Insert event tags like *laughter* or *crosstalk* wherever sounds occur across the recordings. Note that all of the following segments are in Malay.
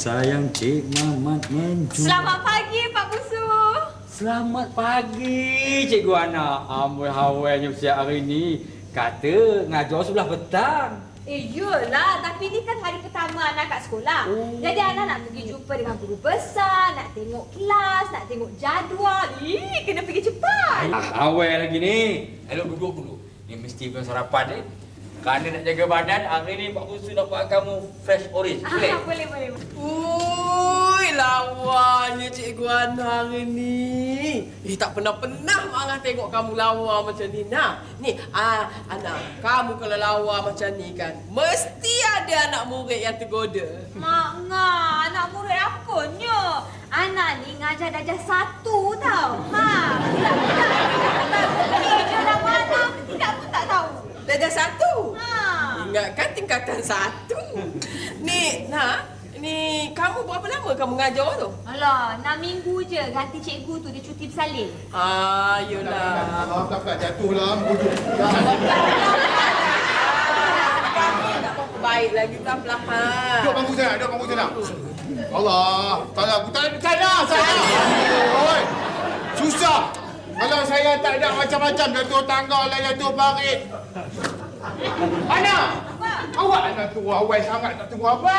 sayang Cik Mamat menjumpa? Selamat pagi Pak Busu. Selamat pagi Cikgu Ana. Amboi hawainya siap hari ni. Kata ngajar sebelah petang. Eh, yelah. Tapi ni kan hari pertama anak kat sekolah. Oh. Jadi anak nak pergi jumpa dengan guru besar, nak tengok kelas, nak tengok jadual. Ih, kena pergi cepat. Ah, hawai lagi ni. Elok duduk dulu. Ni mesti punya sarapan ni. Kerana nak jaga badan, hari ni Pak Busu dapat kamu fresh orange. Boleh? Ah, boleh, boleh. Ui, lawanya Cikgu Ana hari ni. Eh, tak pernah-pernah Mak Angah tengok kamu lawa macam ni. Nah, ni, ah, Ana, kamu kalau lawa macam ni kan, mesti ada anak murid yang tergoda. Mak Ngah, anak murid apanya? Anak ni ngajar darjah satu tau. Ha, budak-budak kerja dalam mana, budak pun tak tahu. Darjah satu. Ha. Ingatkan tingkatan satu. Ni, nah, ni kamu berapa lama kamu mengajar tu? Alah, enam minggu je ganti cikgu tu dia cuti bersalin. Ah, yolah. Maaf tak tak jatuh lah. Kamu tak apa baik lagi tak perlahan. Duduk bangku sana, duduk bangku sana. Allah, tak ada, aku tak ada sana, sana. Oi, susah. Kalau saya tak ada macam-macam jatuh tangga lah, jatuh parit. Ana, awak nak tunggu awal sangat nak tunggu apa?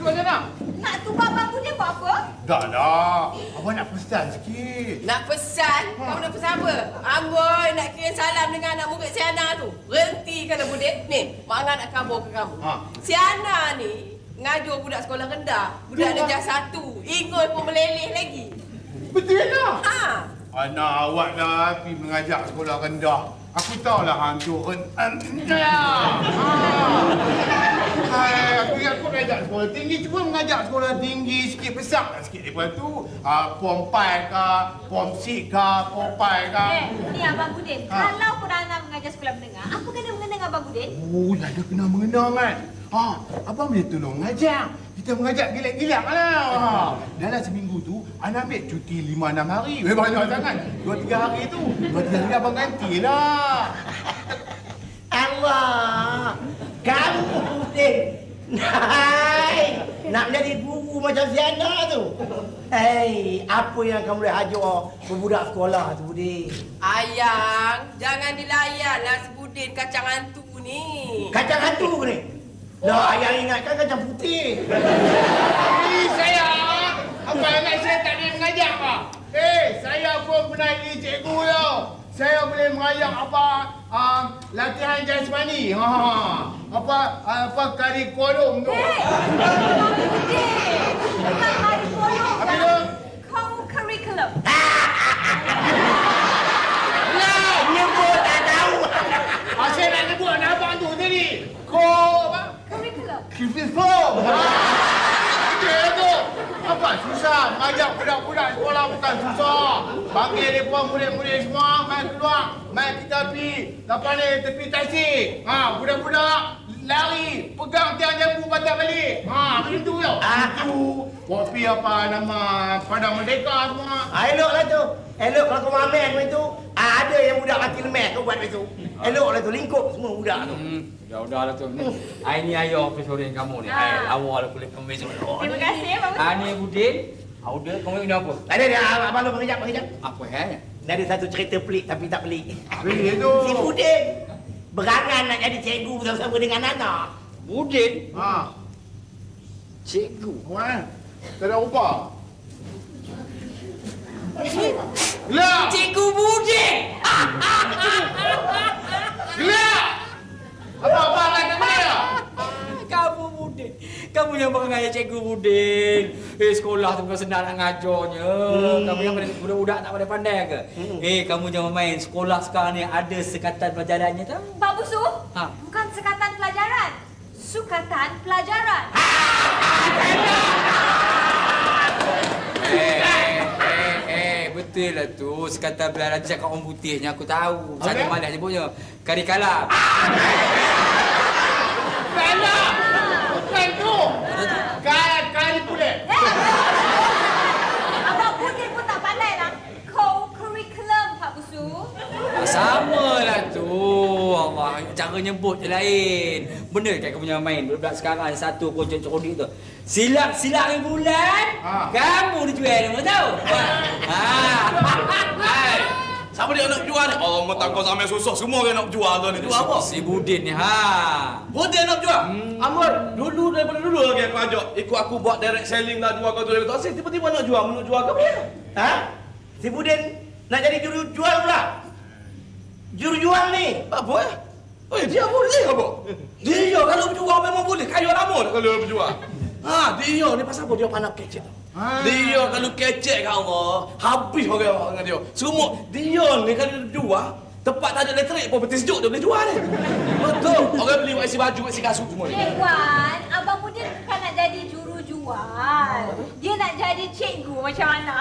Duduk sana. Nak tukar bangku dia buat apa? Tak dah, awak nak pesan sikit. Nak pesan? Kamu nak pesan apa? Amboi, nak kirim salam dengan anak murid si Ana tu. Berhenti kalau budak. Ni, Mak Angah nak khabar ke kamu. Ha. Si Ana ni, ngajar budak sekolah rendah. Budak Ya. darjah satu. Ingoy pun meleleh lagi. Betul lah. Ha. Anak awak dah pergi mengajak sekolah rendah. Aku tahulah hantu rendah. Hai, aku ingat kau mengajak sekolah tinggi. Cuba mengajak sekolah tinggi sikit besar lah sikit daripada tu. Uh, pom pai ke, pom sik ke, pom pai ke. Eh, ni Abang Budin. Ha. Kalau korang nak mengajar sekolah menengah, apa kena mengenai dengan Abang Budin? Oh, lah dia kena mengenal kan. Ha, abang boleh tolong mengajar. Kita mengajak gilak-gilak lah. Ha. Dalam seminggu tu, anak ambil cuti lima enam hari. Weh, banyak sangat. Dua tiga hari tu. Dua tiga hari abang gantilah. *laughs* Allah, kamu putih. Hai, nak menjadi guru macam si Ana tu. Hei, apa yang kamu boleh ajar budak sekolah tu, Budi? Ayang, jangan dilayan lah si Budin kacang hantu ni. Kacang hantu ke ni? Dah, ayang ingatkan kacang putih. Eh, saya. Apa ingat saya tak boleh mengajar apa? Eh, saya pun pernah jadi cikgu tau. Saya boleh mengajar apa um, latihan jasmani. *laughs* Ha, ha. Apa apa kari kolom tu. Bukan Apa? Co-curriculum. *laughs* Lah, Nyebut tak tahu. ah, saya nak sebut anak abang tu tadi. Ko apa? Curriculum. Kifis *laughs* form. Ha. Dia tu. Apa susah mengajak budak-budak sekolah bukan susah. Panggil mereka murid-murid semua mai keluar, mai kita pergi lepas ni tepi tasik. Ha, budak-budak lari, pegang tiang jambu patah balik. Ha, macam tu tau. Ah. Itu. Kopi apa nama Padang Merdeka semua. Ah, eloklah tu. Elok kalau kau mamen macam tu. Ah, ada yang budak kaki lemak kau buat macam tu. Eloklah tu, lingkup semua budak tu. Hmm, dah udahlah tu. Ni, Ai ni ayah office orang kamu ni. Ai Ah. awal boleh kembali sama. Terima kasih, Abang Budin. Ah ni Budin. Ah udah kamu ni apa? Ada dia, ah, abang lu mengejap, mengejap. Apa eh? Dia ada satu cerita pelik tapi tak pelik. Bila tu? Si Budin berangan nak jadi cikgu bersama-sama dengan anak. Budin, Ha. cikgu. Wah. Tak ada rupa. Gelap! Cikgu Budin! Gelap! Apa-apa kata dia? Kamu Budin. Kamu yang mengaya cikgu Budin. Eh sekolah tu bukan senang nak ngajarnya. Kamu yang pada- budak-budak tak pada pandai ke? Eh kamu jangan main. Sekolah sekarang ni ada sekatan pelajarannya tahu? Pak Busu, Ha. bukan sekatan pelajaran. Sukatan pelajaran. Eh, eh, eh, eh, betul lah tu. Sekatan pelajaran cakap orang putihnya aku tahu. Saya Apa? malas sebutnya. Karikalam. Salah! Bukan tu! Kali, kali kulit. Abang Budin pun tak pandai lah. Co-curriculum, Pak Busu. Sama lah tu. Allah, jangan cara nyebut je lain. Bener kan kamu punya main budak sekarang satu kocok cerodik tu. Silap silap ni bulan. Ha. Kamu dijual nama tahu. *laughs* Ha. Hai. Siapa dia nak jual ni? Oh, mentang kau sampai susah semua orang nak jual tu ni. Jual apa? Si Budin ni ha. Buat dia nak jual. Amor, dulu daripada dulu lagi aku ajak. Ikut aku buat direct selling lah jual kau tu. Asyik tiba-tiba nak jual, nak jual kau apa? Ha? Si Budin nak jadi juru jual pula. Juru jual ni. Apa eh? Oh, dia boleh apa? Dia kalau berjual memang boleh. Kaya lama dah kalau berjual. Ha, dia ni pasal apa dia pandang kecek tu. Ha. Dia kalau kecek kau Allah, habis orang orang dengan dia. Semua dia ni kalau dia jual, tempat tak ada elektrik pun betul sejuk dia boleh jual ni. Betul. Orang beli isi baju, isi kasut semua ni. Cik Wan, Abang Mudin bukan nak jadi juru jual. Dia nak jadi cikgu macam mana?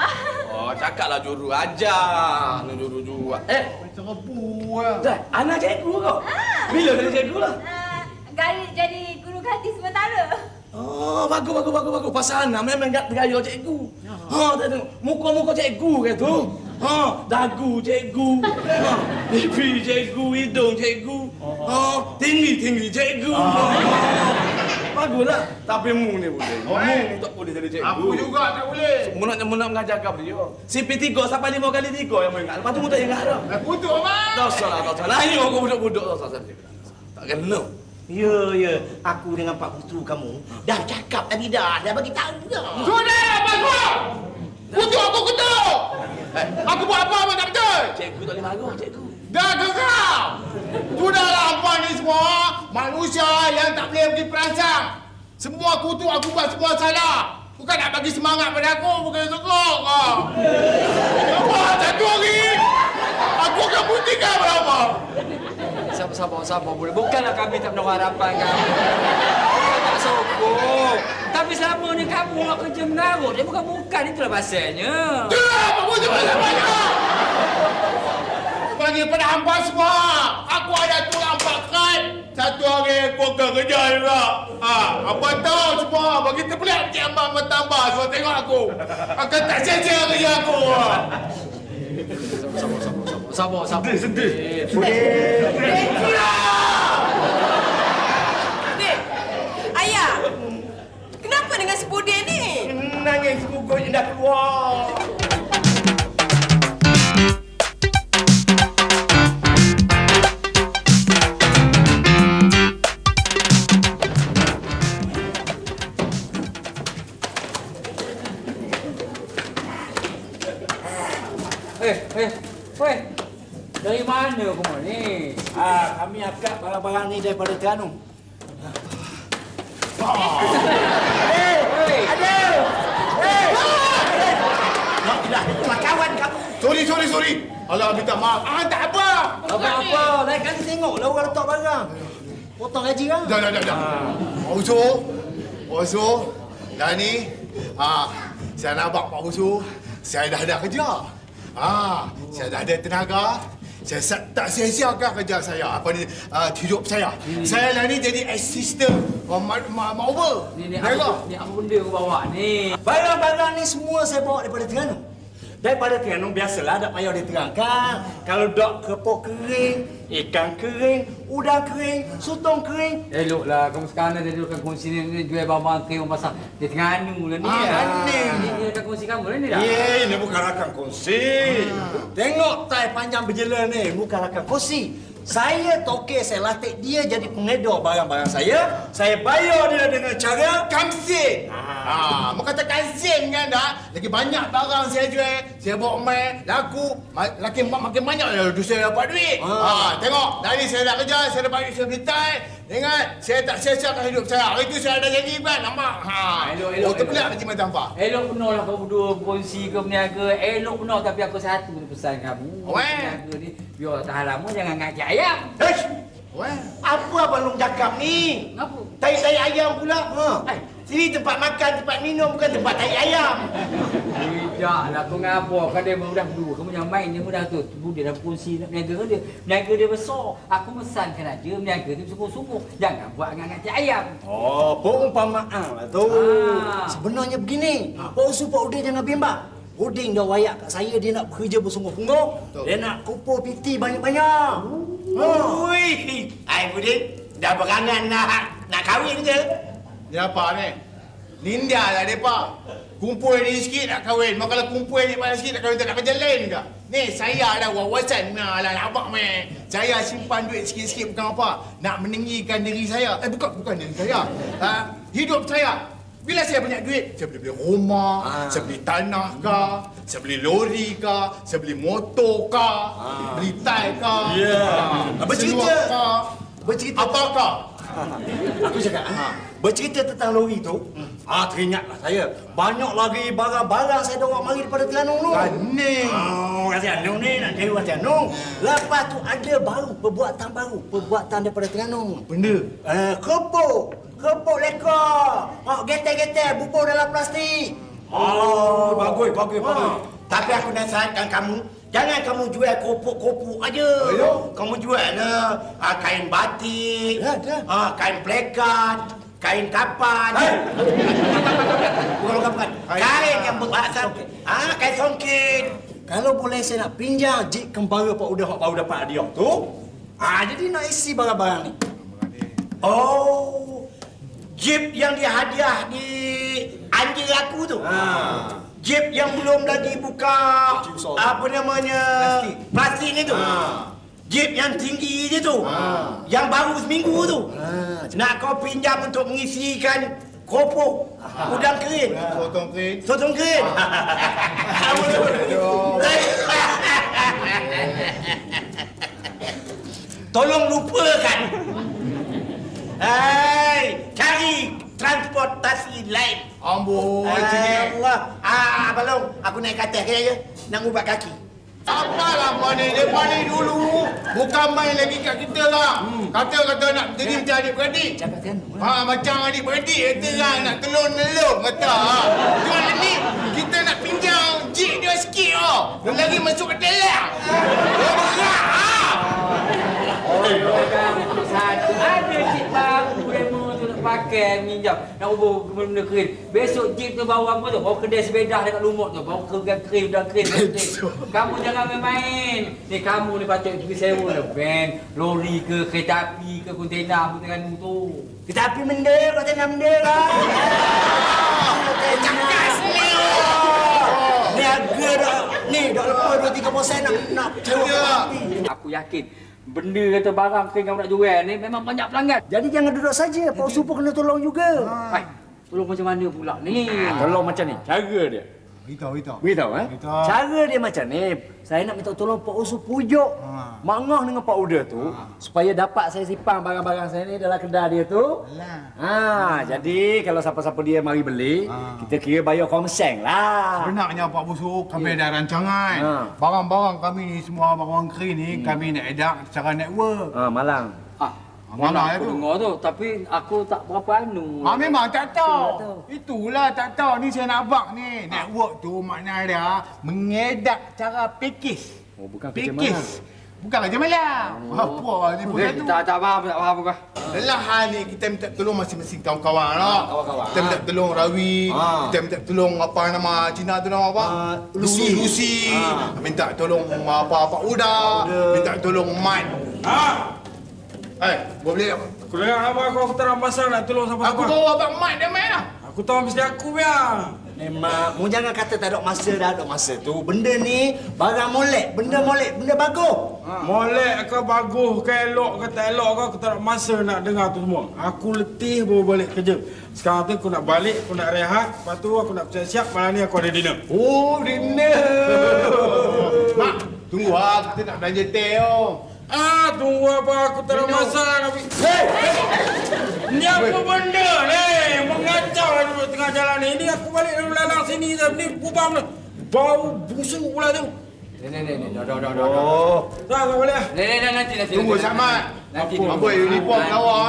Oh, cakaplah juru ajar. Nak juru jual. Eh, Macam rebu lah. Dah, anak cikgu kau. Ah. Bila kena cikgu lah? Uh, Gari jadi guru ganti sementara. Oh, bagus, bagus, bagus, bagus. Pasal anak memang tak bergaya cikgu. Ha, tak tengok. Muka-muka cikgu ke tu? Ha, dagu cikgu. Ha, pipi cikgu, hidung cikgu. Ha, tinggi-tinggi cikgu. Ha, baguslah. Tapi mu ni boleh. Mu ni tak boleh jadi cikgu. Aku juga tak boleh. Mu nak, mu nak mengajar kau dia. CP3 sampai 5 kali 3 yang mengingat. Lepas tu mu tak ingat dah. Aku tu abang. Tak salah, tak salah. Ini aku budak-budak tak salah. Tak kena. Ya, ya. Aku dengan Pak Putu kamu dah cakap tadi dah. Dah bagi tahu dah. Sudah, abang. Kutuk aku kutuk. Aku buat apa abang tak betul? Cikgu tak boleh marah, cikgu. Dah geram. Sudahlah abang ni semua manusia yang tak boleh bagi perasan. Semua kutuk aku buat semua salah. Bukan nak bagi semangat pada aku, bukan sokong. Ah. Apa satu hari? Aku akan buktikan pada abang. Sabar, sabar, sabar. Boleh. Bukanlah kami tak menaruh harapan kamu. Bukan tak sokong. Tapi selama ni kamu nak kerja mengarut. Dia bukan-bukan. Itulah pasalnya. Itulah apa pun banyak-banyak. Bagi pada hamba semua. Aku ada tulang pakat. Satu hari aku akan kerja juga. Ha, apa tahu semua. Bagi terpelik macam hamba bertambah. Semua tengok aku. Akan tak sia-sia kerja aku. Ha. Sabar, sabar, sabar. Sabar, sabar. Sedih, Dek, ayah. Kenapa dengan si Budin ni? Nangis gugur je dah keluar. Barang-barang ni daripada Terengganu. Itulah kawan kamu. Sorry, sorry, sorry. Allah minta maaf. Ah, tak apa. Apa-apa, lain kali tengoklah orang letak barang. Potong gaji kan? Dah, dah, dah, dah. Pak Usu. Pak Usu. Dah ni. Ah, saya nak abang Pak Usu. Saya dah ada kerja. Ah, saya dah ada tenaga. Saya sa- tak sia-siakan kerja saya. Apa ni, uh, hidup saya. Saya dah ni jadi assistant uh, ma ma ma Uber. Ni, ni, apa, ni apa benda kau bawa ni? Barang-barang ni semua saya bawa daripada Terengganu. Daripada Terengganu biasalah tak payah diterangkan. Kalau dok kepok kering, ikan kering, udang kering, sotong kering. Eloklah kamu sekarang ada duduk kongsi ni, ni jual barang kering orang pasang. Dia Terengganu lah ni. Ah, Ni ni dia akan kongsi kamu lah ni dah. Ya, ini bukan rakan kongsi. Tengok tai panjang berjela ni, bukan rakan kongsi. Saya tokek, saya latih dia jadi pengedar barang-barang saya. Saya bayar dia dengan cara Kamsin. Ah, mau kata kamsin kan dah. Lagi banyak barang saya jual. Saya bawa mai, laku. Ma- Laki makin banyak lah tu saya dapat duit. Ah. Ah. Tengok. Dari saya dah kerja, saya dapat duit, saya beli tai. Ingat, saya tak sia-siakan hidup saya. Hari tu saya ada janji kan, nampak? Ha. Elok, elok, Oh, terpelik elok. macam apa? Elok benar lah kau berdua kongsi ke berniaga. Elok benar tapi aku satu pesan kamu. Weh. Berniaga ni biar tahan lama jangan ngajak ayam. Weh. apa abang Long cakap ni? Kenapa? Tai-tai ayam pula. Ha. Sini tempat makan, tempat minum, bukan tempat tai ayam. Tidak lah kau ngapa kan dia mudah dulu Kamu yang main dia mudah tu Budi dah kongsi nak berniaga dengan dia Berniaga dia besar Aku mesankan aja berniaga dia sungguh-sungguh Jangan buat ngangkat ayam Oh, perumpamaan lah tu. Ah. Sebenarnya begini, Pak Usu Pak Udin jangan bimbang. Udin dah wayak kat saya dia nak bekerja bersungguh-sungguh. Dia nak kumpul piti banyak-banyak. Ui, ai Budin, dah berangan nak nak kahwin ke? Ni apa ni? Linda lah mereka. Kumpul ni sikit nak kahwin. Mak kalau kumpul ni banyak sikit nak kahwin tak nak kerja lain ke? Ni saya ada wawasan nah lah nampak meh. Saya simpan duit sikit-sikit bukan apa. Nak meninggikan diri saya. Eh bukan bukan diri saya. Uh, hidup saya. Bila saya banyak duit, saya boleh beli rumah, Ah. saya beli tanah ke, saya beli lori ke, saya beli motor ke, beli tai ke. Ya. Ah, Bercerita. ke. Bercerita Apakah? *laughs* Aku cakap, ha. bercerita tentang lori tu, ah teringatlah saya. Banyak lagi barang-barang saya bawa mari daripada Terengganu tu. Ganing. Oh, kata Anu ni nak cari kata Anu. Lepas tu ada baru, perbuatan baru, perbuatan daripada Terengganu. Benda. Eh, kepuk, kepuk leka. Oh, getek-getek, bubur dalam plastik. Oh, bagus, bagus, bagus. Tapi aku nasihatkan kamu, jangan kamu jual kopuk-kopuk aja. Ayo. Kamu jual lah ah, kain batik, Ya, dah. ah, kain plekat, kain kapan. Bukan bukan bukan. Kain- yang berbahasa ah kain songket. Kalau boleh saya nak pinjam jik kembara Pak Udah Pak baru dapat dia tu. Ah jadi nak isi barang-barang ni. Oh. Jeep yang dia hadiah di anjing aku tu. Ah. Jeep yang belum lagi buka apa namanya Plastik. plastik ni tu. Ah. Jeep yang tinggi je tu. Ah. Yang baru seminggu tu. Nak kau pinjam untuk mengisikan kopok udang kering. Potong kering. Sotong kering. *laughs* Tolong lupakan. Hai, cari transportasi lain. Amboi, cik. Allah. Ah, balong. Aku naik atas ke ya? Nak ubat kaki. Apalah kau ni? Depan ni dulu. Bukan main lagi kat kita lah. Kata kata nak jadi macam adik-beradik. Jabatan. Ha, macam adik-beradik kata lah nak telur-nelur kata. Ha. Jual ni, kita nak pinjam jik dia sikit oh. Dia lagi masuk ke dalam. Dia berat ha. Satu ada cik baru demo tu nak pakai minjam nak ubur benda kering. Besok jeep tu bawa apa tu? Bawa kedai sebedah dekat lumut tu. Bawa kering kering dan kering. kamu jangan main-main. Ni kamu ni patut pergi sewa lah van, lori ke, kereta api ke, kontena pun dengan tu. Kita api mendek, kau jangan mendek lah. Cakas ni. Ni harga dah, ni dah lepas 2-3% nak, nak sewa api. Aku yakin benda kata barang kering kamu nak jual ni memang banyak pelanggan. Jadi jangan duduk saja, Pak Usu pun kena tolong juga. Hai, tolong macam mana pula ni? Tolong macam ni. Cara dia. Beritahu, beritahu. Beritahu eh? Beritahu. Cara dia macam ni, saya nak minta tolong Pak Usu pujuk Ha. Mangah dengan Pak Uda tu supaya dapat saya simpan barang-barang saya ni dalam kedai dia tu. Alah. Ha, jadi kalau siapa-siapa dia mari beli, Ha. kita kira bayar komseng lah. Sebenarnya Pak Busuk, kami ada rancangan. Ha. Barang-barang kami ni semua barang kering ni kami nak edak secara network. Ha, malang. Ah, Mana mana tu? dengar tu tapi aku tak berapa anu. Ha memang tak Tak tahu. Itulah tak tahu ni saya nak abang ni. Network tu makna dia mengedak cara pakej. Oh, bukan kerja Pakej. malam. Bukan kerja malam. Apa ni pun Eh, satu. tak tak faham, tak faham apa. Dalam hal ni kita minta tolong masing-masing kawan-kawan lah. kawan-kawan. Kita minta tolong Rawi, Ha. kita minta tolong apa nama Cina tu nama apa? Ah, Lucy. Lucy. Lucy. Ha. Minta tolong apa apa Uda, minta tolong Mat. Ha? Eh, boleh apa? Aku dengar apa aku, aku tak nak pasal nak tolong Aku siapa-siapa. bawa abang Mat dia main lah. Aku tahu mesti aku punya. Memang, mu jangan kata tak ada masa dah ada masa tu. Benda ni barang molek, benda molek, benda bagus. Molek ke bagus ke elok ke tak elok ke aku tak nak masa nak dengar tu semua. Aku letih baru balik kerja. Sekarang tu aku nak balik, aku nak rehat. Lepas tu aku nak siap-siap malam ni aku ada dinner. Oh, dinner. *laughs* Mak, tunggu ah kita nak belanja teh oh. Ah, tunggu apa aku tak ada Minum. masa nak pergi. Hei! Ni apa benda ni? Mengacau lah duduk tengah jalan ni. Ini aku balik dari lalang sini. Ni kubam ni. Bau busuk pula tu. Ni ni ni ni, dah dah dah dah. Oh, Tak, tak boleh lah. Ni ni ni nanti nanti. Tunggu nanti, Samad. Nanti Apa? dulu. Apa, uniform Nanti. lawa?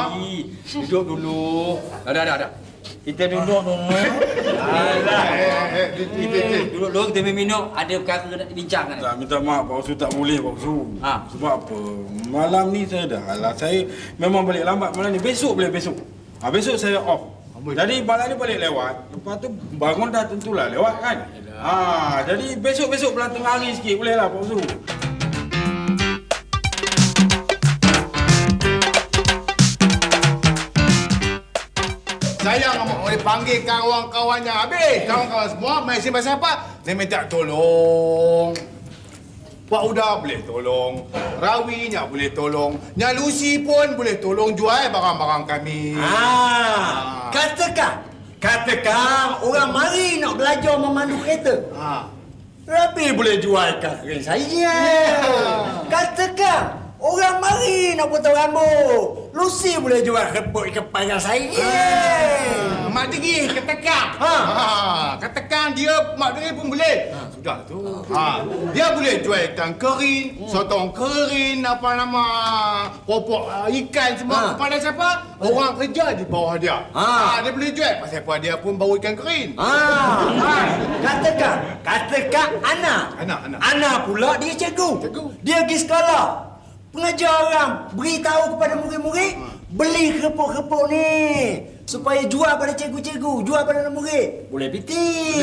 Duduk dulu. Dah dah dah dah. Kita duduk dulu. *laughs* Alah, eh, eh. Duduk dulu kita minum ada perkara nak dibincangkan. Tak, minta maaf Pak Usu tak boleh Pak Usu. Ha. Sebab apa? Malam ni saya dah alah saya memang balik lambat malam ni. Besok boleh besok. Ha, besok saya off. Amboi. Jadi malam ni balik lewat. Lepas tu bangun dah tentulah lewat kan. Ha, jadi besok-besok belah tengah hari sikit boleh lah Pak Usu. Boleh panggil kawan-kawan yang habis. Kawan-kawan semua main sini pasal apa? Dia minta tolong. Pak Uda boleh tolong. Rawi nya boleh tolong. Nya Lucy pun boleh tolong jual barang-barang kami. Ah, katakan, katakan orang mari nak belajar memandu kereta. Ha. Rabi boleh jual kering saya. Katakan, orang mari nak potong rambut. Lucy boleh jual keput kepala saya. Ah, Mak Degi katakan. Ha. Ha. Katakan dia Mak Degi pun boleh. Sudah tu. Ha. Dia boleh jual ikan kering, sotong kering, apa nama, popok uh, ikan semua Ha. kepada siapa? Orang kerja di bawah dia. Ha. Ha. dia boleh jual. Pasal apa dia pun bawa ikan kering. Ah, katakan, katakan anak. Anak, anak. Anak pula dia cikgu. Cikgu. Dia pergi sekolah. Pengajar orang beritahu kepada murid-murid beli kerupuk-kerupuk ni supaya jual pada cikgu-cikgu, jual pada murid. Boleh piti.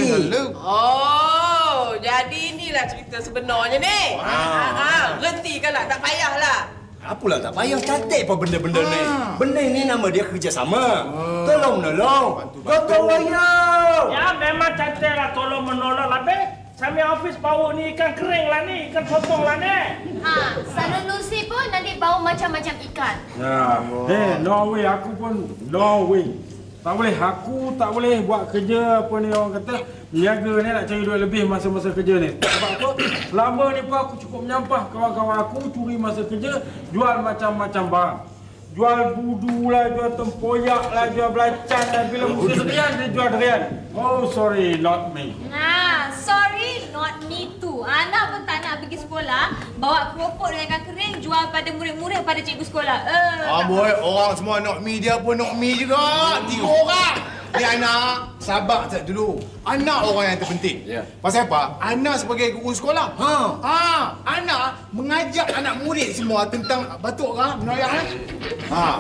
Oh, jadi inilah cerita sebenarnya ni. Ha, ha, reti kan lah, tak payahlah. Apalah tak payah cantik apa benda-benda ni. Benda ni nama dia kerjasama. Tolong menolong. Gotong royong. Ya memang cantik lah tolong menolong lah be. Sambil office bawa ni ikan kering lah ni, ikan sotong lah ni. Ha, Salon Lucy pun nanti bawa macam-macam ikan. Ya. Eh, no way aku pun no way. Tak boleh aku tak boleh buat kerja apa ni orang kata Niaga ni nak cari duit lebih masa-masa kerja ni Sebab apa? Selama ni pun aku cukup menyampah kawan-kawan aku Curi masa kerja Jual macam-macam barang Jual budu lah, jual tempoyak lah, jual belacan lah Bila musim durian dia jual durian Oh sorry, not me Nah, sorry, not me too. Ana pun tak nak pergi sekolah, bawa keropok dengan ikan kering, jual pada murid-murid pada cikgu sekolah. Eh, Ah, boy, orang semua nak mi dia pun nak mi juga. Tiga orang. Ni anak, sabar tak dulu. Anak orang yang terpenting. Ya. Pasal apa? Anak sebagai guru sekolah. Ha. Ha, anak mengajak anak murid semua tentang batuk ke, menoyak ke? Ha.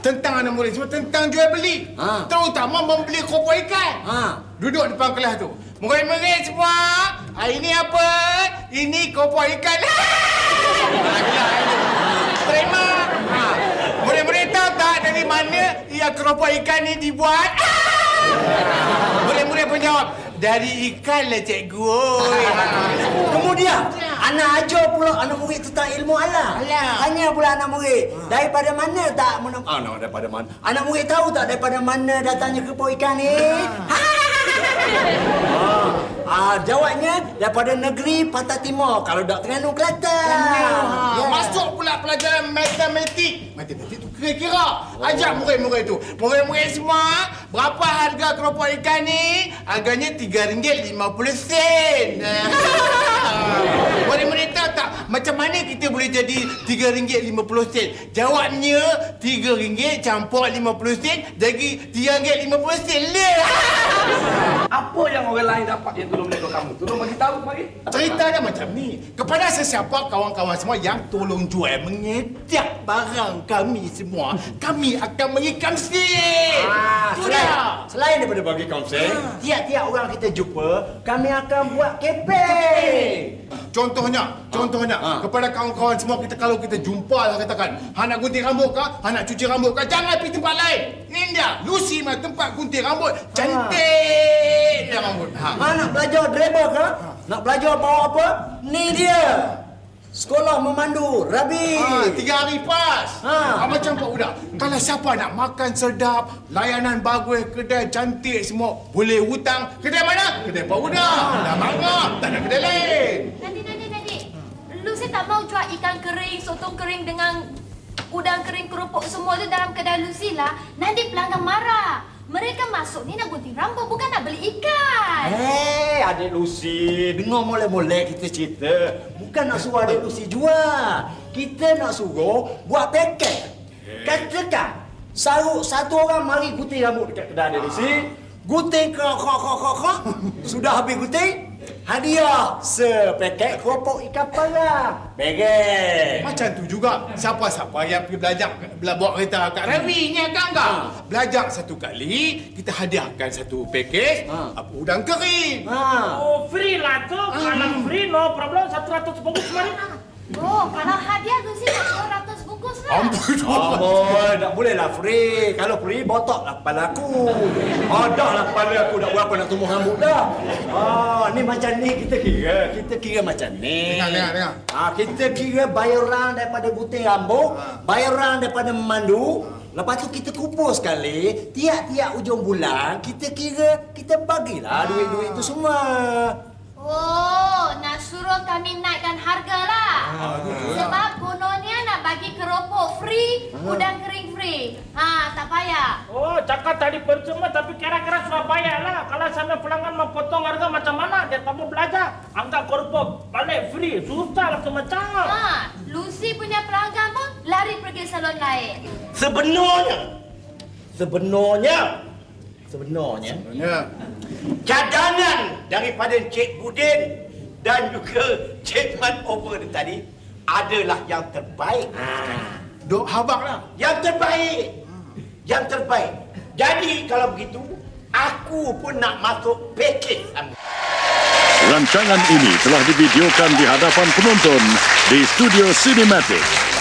Tentang anak murid semua tentang jual beli. Ha. Terutama membeli keropok ikan. Ha. Duduk depan kelas tu. Murid-murid semua, ah, ini apa? Ini keropok ikan. Terima. Ha. Murid-murid tahu tak dari mana ia keropok ikan ni dibuat? Murid-murid pun jawab, dari ikan lah cikgu. oi." Kemudian, anak ajar pula anak murid tentang ilmu. Alam. Tanya pula anak murid, daripada mana tak menem... Ah, no, daripada mana? Anak murid tahu tak daripada mana datangnya kerupuk ikan ni? Ah, ah, jawabnya daripada negeri Pantai Timur. Kalau tak Terengganu Kelantan. Ha. Ya. Masuk pula pelajaran matematik. Matematik tu kira-kira. Ajak murid-murid tu. Murid-murid semua, berapa harga keropok ikan ni? Harganya RM3.50. Murid-murid tahu tak macam mana kita boleh jadi RM3.50? Jawabnya RM3 campur RM50 jadi RM3.50 lah. *laughs* Apa yang orang lain dapat yang tolong menegur kamu? Tolong bagi tahu mari. Cerita dia macam ni. Kepada sesiapa kawan-kawan semua yang tolong jual mengedak barang kami semua, kami akan bagi kamsin. Ah, selain, dah. selain daripada bagi kaunseling, tiap-tiap orang kita jumpa, kami akan buat keping. Contohnya, contohnya Ha. kepada kawan-kawan semua kita kalau kita jumpa lah katakan, hang nak gunting rambut kah? Hang nak cuci rambut kah? Jangan pergi tempat lain. Ni dia, Lucy mah tempat gunting rambut. Cantik dia rambut. Ha. Ha, nak belajar driver ke? Nak belajar bawa apa? Ni dia. Sekolah memandu, Rabi. Ha, tiga hari pas. Ha. Ha. macam Pak Uda. Kalau siapa nak makan sedap, layanan bagus, kedai cantik semua, boleh hutang. Kedai mana? Kedai Pak Uda. Dah bangga. Tak ada kedai lain. Nanti, nanti, nanti. Lucy tak mau jual ikan kering, sotong kering dengan udang kering kerupuk semua tu dalam kedai Lucy lah. Nanti pelanggan marah. Mereka masuk ni nak gunting rambut, bukan nak beli ikan. Hei, adik Lucy, dengar molek-molek kita cerita. Bukan nak suruh adik Lucy jual. Kita nak suruh buat paket. Katakan, saruk satu orang mari gunting rambut dekat kedai adik Lucy. Gunting kok kok kok kok kok. Sudah habis gunting, hadiah sepaket keropok ikan parang. Beres. Macam tu juga. Siapa-siapa yang pergi belajar bela bawa kereta kat Rawi ni kan enggak? Belajar satu kali, kita hadiahkan satu pakej Ha. apa udang kering. Ha. Oh free lah tu. Kalau free no problem 100 bungkus mari. Oh, kalau hadiah Lucy nak 200 bungkus Amboi tu. Amboi, tak boleh lah free. Kalau free, botok lah kepala aku. Oh, dah lah kepala aku dah berapa nak tumbuh rambut dah. Ah, ni macam ni kita kira. Kita kira macam ni. Dengar, dengar, dengar. Ah, kita kira bayaran daripada gunting rambut, bayaran daripada memandu. Lepas tu kita kumpul sekali, tiap-tiap ujung bulan kita kira, kita bagilah duit-duit tu semua. Oh, nak suruh kami naikkan harga lah. Sebab bagi keropok free, udang kering free. Ha, tak payah. Oh, cakap tadi percuma tapi kira-kira sudah bayar lah. Kalau sampai pelanggan mau potong harga macam mana, dia tak mau belajar. Angkat korupok, balik free. Susah lah semacam. Ha, Lucy punya pelanggan pun lari pergi salon lain. Sebenarnya, sebenarnya, sebenarnya, Ya. cadangan daripada Cik Budin dan juga Cik Man Over tadi adalah yang terbaik. Duk habak lah. Yang terbaik. Yang terbaik. Jadi kalau begitu, aku pun nak masuk package sama. Rancangan ini telah divideokan di hadapan penonton di Studio Cinematic.